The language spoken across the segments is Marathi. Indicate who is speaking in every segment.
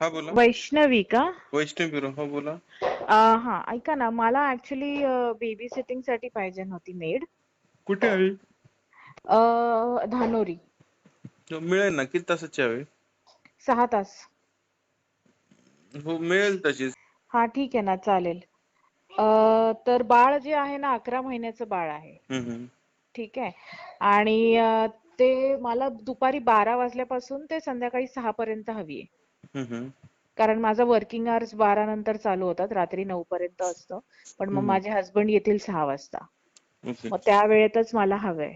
Speaker 1: हा बोला.
Speaker 2: वैष्णवी का?
Speaker 1: वैष्णव बिरो हा बोला.
Speaker 2: अं, हा ऐका ना मला ऍक्च्युली बेबी सिटिंगसाठी पाहिजे होती मेड
Speaker 1: कुठे हवी
Speaker 2: धानोरी.
Speaker 1: मिळेल ना किती तासाची हवी?
Speaker 2: सहा तास.
Speaker 1: हो मिळेल तशीच.
Speaker 2: हा ठीक आहे ना चालेल. अं, तर बाळ जे आहे ना अकरा महिन्याचं बाळ आहे.
Speaker 1: हम्म, हम्म.
Speaker 2: ठीक आहे. आणि अं, ते मला दुपारी बारा वाजल्यापासून ते संध्याकाळी सहा पर्यंत हवी आहे. कारण माझा वर्किंग आवर्स बारा नंतर चालू होतात रात्री नऊ पर्यंत असतं. पण मग. माझे हस्बंड येतील सहा वाजता. मग त्या वेळेतच मला हवंय.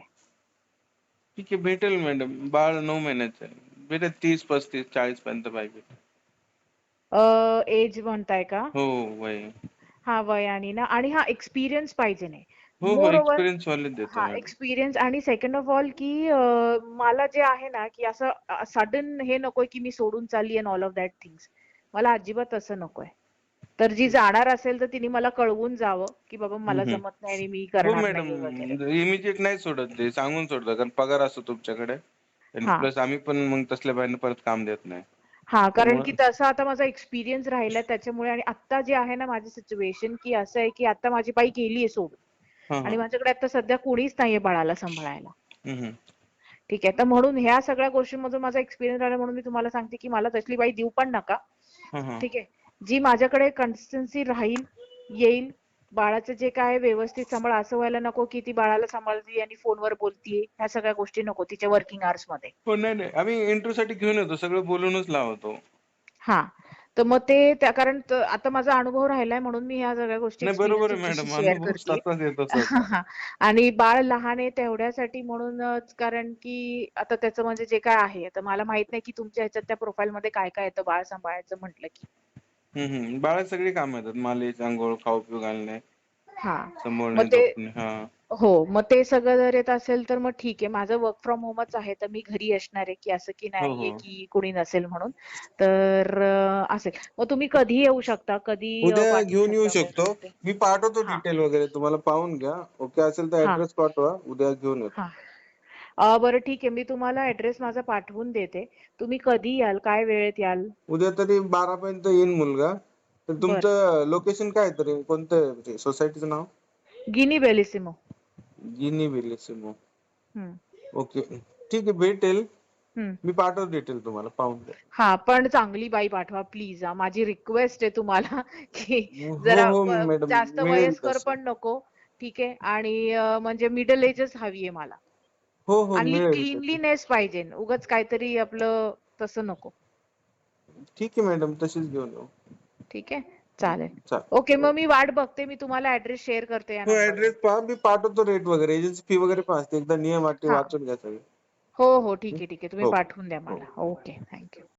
Speaker 1: ठीक आहे भेटेल मॅडम बाळ नऊ महिन्याचं भेटेल तीस पस्तीस चाळीस पर्यंत पाहिजे
Speaker 2: एज म्हणताय का?
Speaker 1: हो वय.
Speaker 2: हा वय आणि ना. आणि हा एक्सपिरियन्स पाहिजे नाही.
Speaker 1: हो हो एक्सपिरियन्स वाले देतो
Speaker 2: हा
Speaker 1: मॅडम
Speaker 2: एक्सपिरियन्स आणि सेकंड ऑफ ऑल की अं, मला जे आहे ना की असं सडन हे नकोय की मी सोडून चालली and all of that things मला अजिबात तसं नकोय. तर जी जाणार असेल तर तिने मला कळवून जावं की बाबा मला
Speaker 1: हम्म.
Speaker 2: जमत नाही आणि मी
Speaker 1: हो
Speaker 2: करणार
Speaker 1: मॅडम
Speaker 2: नाही वगैरे
Speaker 1: इमिजिएट नाही सोडत ते सांगून सोडतात कारण पगार असतो तुमच्याकडे. आणि
Speaker 2: हा.
Speaker 1: प्लस आम्ही पण मग तसल्या बायांना परत काम देत नाही.
Speaker 2: हा कारण
Speaker 1: त्यामुळे-
Speaker 2: की तसा आता माझा एक्सपिरियन्स राहिलाय त्याच्यामुळे आणि आता जे आहे ना माझी सिच्युएशन की असं आहे की आता माझी बाई गेलीये सोडून.
Speaker 1: हा, हा.
Speaker 2: आणि माझ्याकडे आता सध्या कोणीच नाहीये बाळाला सांभाळायला. ठीक आहे तर म्हणून ह्या सगळ्या गोष्टींमधून माझा एक्सपिरियन्स राहिला म्हणून मी तुम्हाला सांगते की मला तसली बाई देऊ पण नका. ठीक आहे जी माझ्याकडे कन्सिस्टन्सी राहील येईल बाळाचं जे काय व्यवस्थित सांभाळ असं व्हायला नको की ती बाळाला सांभाळते आणि फोनवर बोलतीये ह्या सगळ्या गोष्टी नको तिच्या वर्किंग आवर्समध्ये.
Speaker 1: हो नाही नाही. आम्ही इंटरव्ह्यू साठी घेऊन येतो सगळं बोलूनच लावतो.
Speaker 2: हा. तर मग ते त्या कारण आता माझा अनुभव राहिलाय म्हणून मी ह्या सगळ्या गोष्टी
Speaker 1: नाही बरोबर आहे मॅडम अनुभव. स्वतःच येतो सर
Speaker 2: हा. आणि बाळ लहान आहे तेवढ्यासाठी म्हणूनच कारण की आता त्याचं म्हणजे जे काय आहे आता मला माहीत नाही की तुमच्या ह्याच्यात त्या प्रोफाईल मध्ये काय काय येतं बाळ सांभाळायचं म्हटलं की
Speaker 1: हम्म, हम्म. बाळा सगळी कामं येतात मालिश आंघोळ खाऊ पिऊ घालणे
Speaker 2: हा
Speaker 1: सांभाळणे
Speaker 2: मग ते-
Speaker 1: झोपणे हा
Speaker 2: हो मग ते सगळं जर येत असेल तर मग ठीक आहे. माझं वर्क फ्रॉम होमच आहे तर मी घरी असणार आहे की असं की नाहीये
Speaker 1: हो.
Speaker 2: की कोणी नसेल म्हणून. तर अं, असेल. मग तुम्ही कधी येऊ शकता? कधी अं,
Speaker 1: उद्या
Speaker 2: पाठवू
Speaker 1: घेऊन येऊ
Speaker 2: शकता
Speaker 1: शकतो.
Speaker 2: वगैरे?
Speaker 1: मी पाठवतो
Speaker 2: हा.
Speaker 1: डिटेल वगैरे तुम्हाला पाहून घ्या. ओके असेल तर
Speaker 2: हा.
Speaker 1: ऍड्रेस पाठवा. उद्या घेऊन येतो.
Speaker 2: हा. अं, बरं ठीक आहे. मी तुम्हाला ऍड्रेस माझा पाठवून देते. तुम्ही कधी याल? काय वेळेत याल?
Speaker 1: उद्या तरी बारा पर्यंत येईन मुलगा. तर तुमचं लोकेशन काय आहे तरी? कोणतं सोसायटीचं नाव?
Speaker 2: Guinea Bellissimo.
Speaker 1: गिनी
Speaker 2: हम्म,
Speaker 1: ओके. ठीक आहे भेटेल. मी पाठवतो डिटेल तुम्हाला पाहून
Speaker 2: हा पण चांगली बाई पाठवा प्लीज माझी रिक्वेस्ट आहे तुम्हाला की
Speaker 1: हो,
Speaker 2: जरा
Speaker 1: हो,
Speaker 2: व-
Speaker 1: मॅडम,
Speaker 2: जास्त वयस्कर. पण नको. ठीक आहे. आणि म्हणजे मिडल एजच हवी आहे मला.
Speaker 1: हो हो
Speaker 2: आणि क्लिनलीनेस पाहिजे. उगाच काहीतरी आपलं तसं नको.
Speaker 1: ठीक आहे मॅडम तशीच घेऊन येऊ
Speaker 2: ठीक आहे. चालेल. ओके मग मी वाट बघते मी तुम्हाला ऍड्रेस शेअर करते या
Speaker 1: हो. ऍड्रेस पहा मी पाठवतो रेट वगैरे एजन्सी फी वगैरे पण असते एकदा नियम अटी
Speaker 2: हा.
Speaker 1: वाचून घ्या सगळे.
Speaker 2: हो हो ठीक आहे ठीक आहे तुम्ही
Speaker 1: हो.
Speaker 2: पाठवून द्या मला. Okay thank you